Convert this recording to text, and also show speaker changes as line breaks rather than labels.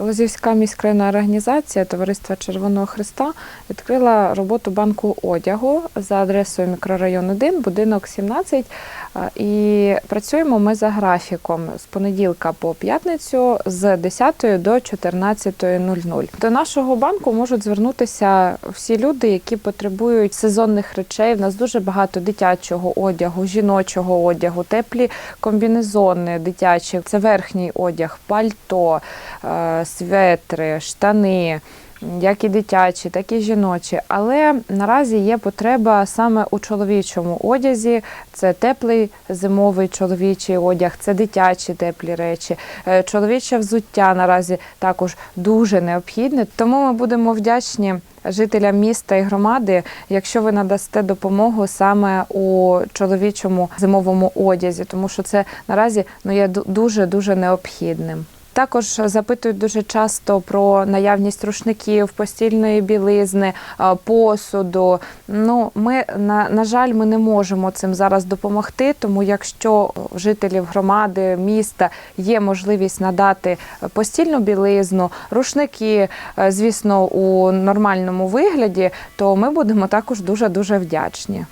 Лозівська міськрайонна організація Товариства Червоного Христа відкрила роботу банку одягу за адресою мікрорайон 1, будинок 17. Е, І працюємо ми за графіком з понеділка по п'ятницю з 10 до 14.00. До нашого банку можуть звернутися всі люди, які потребують сезонних речей. У нас дуже багато дитячого одягу, жіночого одягу, теплі комбінезони дитячі. Це верхній одяг, пальто, е, светри, штани. Як і дитячі, так і жіночі, але наразі є потреба саме у чоловічому одязі. Це теплий зимовий чоловічий одяг, це дитячі теплі речі. Е, Чоловіче взуття наразі також дуже необхідне. Тому ми будемо вдячні жителям міста і громади, якщо ви надасте допомогу саме у чоловічому зимовому одязі, тому що це наразі ну є дуже дуже необхідним. Також запитують дуже часто про наявність рушників, постільної білизни, е, посуду. Ну, ми на, на жаль, ми не можемо цим зараз допомогти. Тому, якщо жителів громади, міста є можливість надати постільну білизну, рушники, е, звісно, у нормальному вигляді, то ми будемо також дуже дуже вдячні.